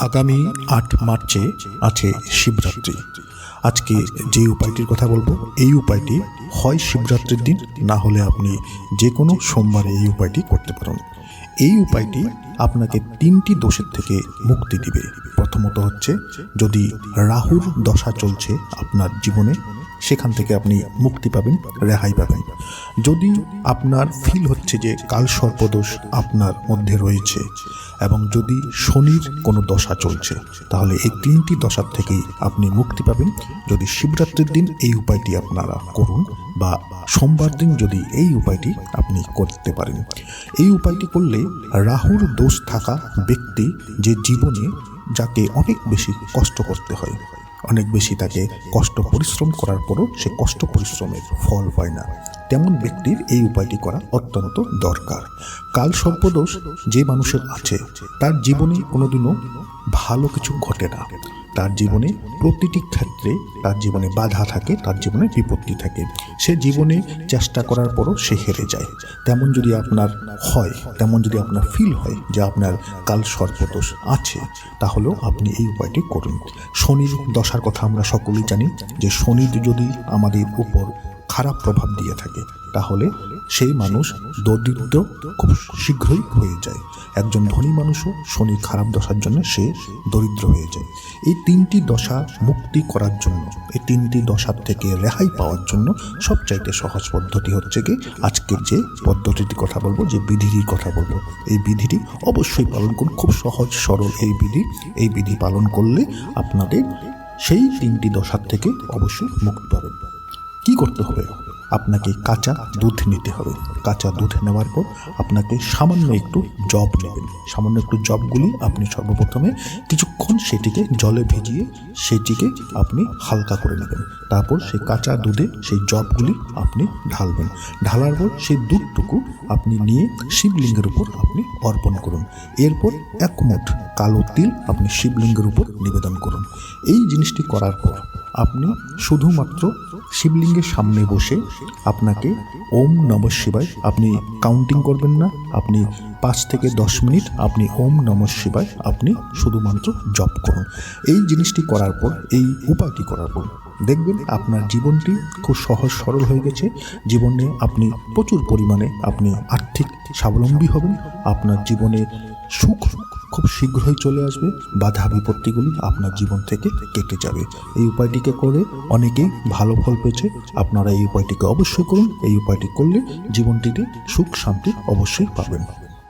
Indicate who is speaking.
Speaker 1: আগামী আট মার্চে আছে শিবরাত্রি। আজকে যে উপায়টির কথা বলব, এই উপায়টি হয় শিবরাত্রির দিন, না হলে আপনি যে কোনো সোমবারে এই উপায়টি করতে পারেন। এই উপায়টি আপনাকে তিনটি দোষের থেকে মুক্তি দিবে। প্রথমত হচ্ছে, যদি রাহুর দশা চলছে আপনার জীবনে, সেখান থেকে আপনি মুক্তি পাবেন, রেহাই পাবেন। যদি আপনার ফিল হচ্ছে যে কাল সর্পদোষ আপনার মধ্যে রয়েছে এবং যদি শনির কোনো দশা চলছে, তাহলে এই তিনটি দশার থেকেই আপনি মুক্তি পাবেন। যদি শিবরাত্রির দিন এই উপায়টি আপনারা করুন বা সোমবার দিন যদি এই উপায়টি আপনি করতে পারেন। এই উপায়টি করলে রাহুর দোষ থাকা ব্যক্তি যে জীবনে যাকে অনেক বেশি কষ্ট করতে হয় অনেক বেশি তাকে কষ্ট পরিশ্রম করার পরও সে কষ্ট পরিশ্রমের ফল পায় না। তেমন ব্যক্তির এই উপায়টি করা অত্যন্ত দরকার। কাল সর্পদোষ যে মানুষের আছে, তার জীবনে কোনোদিনও ভালো কিছু ঘটে না। তার জীবনে প্রতিটি ক্ষেত্রে তার জীবনে বাধা থাকে, তার জীবনে বিপত্তি থাকে। সে জীবনে চেষ্টা করার পরও সে হেরে যায়। তেমন যদি আপনার হয়, তেমন যদি আপনার ফিল হয় যে আপনার কাল সর্পদোষ আছে, তাহলেও আপনি এই উপায়টি করুন। শনির দশার কথা আমরা সকলেই জানি যে শনি যদি আমাদের উপর খারাপ প্রভাব দিয়ে থাকে তাহলে সেই মানুষ দরিদ্র খুব শীঘ্রই হয়ে যায়। একজন ধনী মানুষও শনির খারাপ দশার জন্য সে দরিদ্র হয়ে যায়। এই তিনটি দশা মুক্তি করার জন্য, এই তিনটি দশার থেকে রেহাই পাওয়ার জন্য সবচাইতে সহজ পদ্ধতি হচ্ছে কি, আজকের যে পদ্ধতিটি কথা বলব, যে বিধিটির কথা বলব, এই বিধিটি অবশ্যই পালন করুন। খুব সহজ, সরল এই বিধি। এই বিধি পালন করলে আপনাদের সেই তিনটি দশার থেকে অবশ্যই মুক্তি পাবেন। কি করতে হবে? আপনাকে কাঁচা দুধ নিতে হবে। কাঁচা দুধ নেওয়ার পর আপনাকে সামান্য একটু জব নেবেন। সামান্য একটু জবগুলি আপনি সর্বপ্রথমে কিছুক্ষণ সেটিকে জলে ভিজিয়ে সেটিকে আপনি হালকা করে নেবেন। তারপর সেই কাঁচা দুধে সেই জবগুলি আপনি ঢালবেন। ঢালার পর সেই দুধটুকু আপনি নিয়ে শিবলিঙ্গের উপর আপনি অর্পণ করুন। এরপর এক মুঠ কালো তিল আপনি শিবলিঙ্গের উপর নিবেদন করুন। এই জিনিসটি করার পর আপনি শুধুমাত্র শিবলিঙ্গের সামনে বসে আপনাকে ওম নম শিবায় আপনি কাউন্টিং করবেন না, আপনি পাঁচ থেকে দশ মিনিট আপনি ওম নম শিবায় আপনি শুধুমাত্র জপ করুন। এই জিনিসটি করার পর, এই উপায়টি করার পর, দেখবেন আপনার জীবনটি খুব সহজ সরল হয়ে গেছে। জীবনে আপনি প্রচুর পরিমাণে আপনি আর্থিক স্বাবলম্বী হবেন, আপনার জীবনে সুখ খুব শীঘ্রই চলে আসবে। বাধা বিপত্তিগুলি আপনার জীবন থেকে কেটে যাবে। এই উপায়টিকে করে অনেকেই ভালো ফল পেয়েছে। আপনারা এই উপায়টিকে অবশ্যই করুন। এই উপায়টি করলে জীবনটিতে সুখ শান্তি অবশ্যই পাবেন।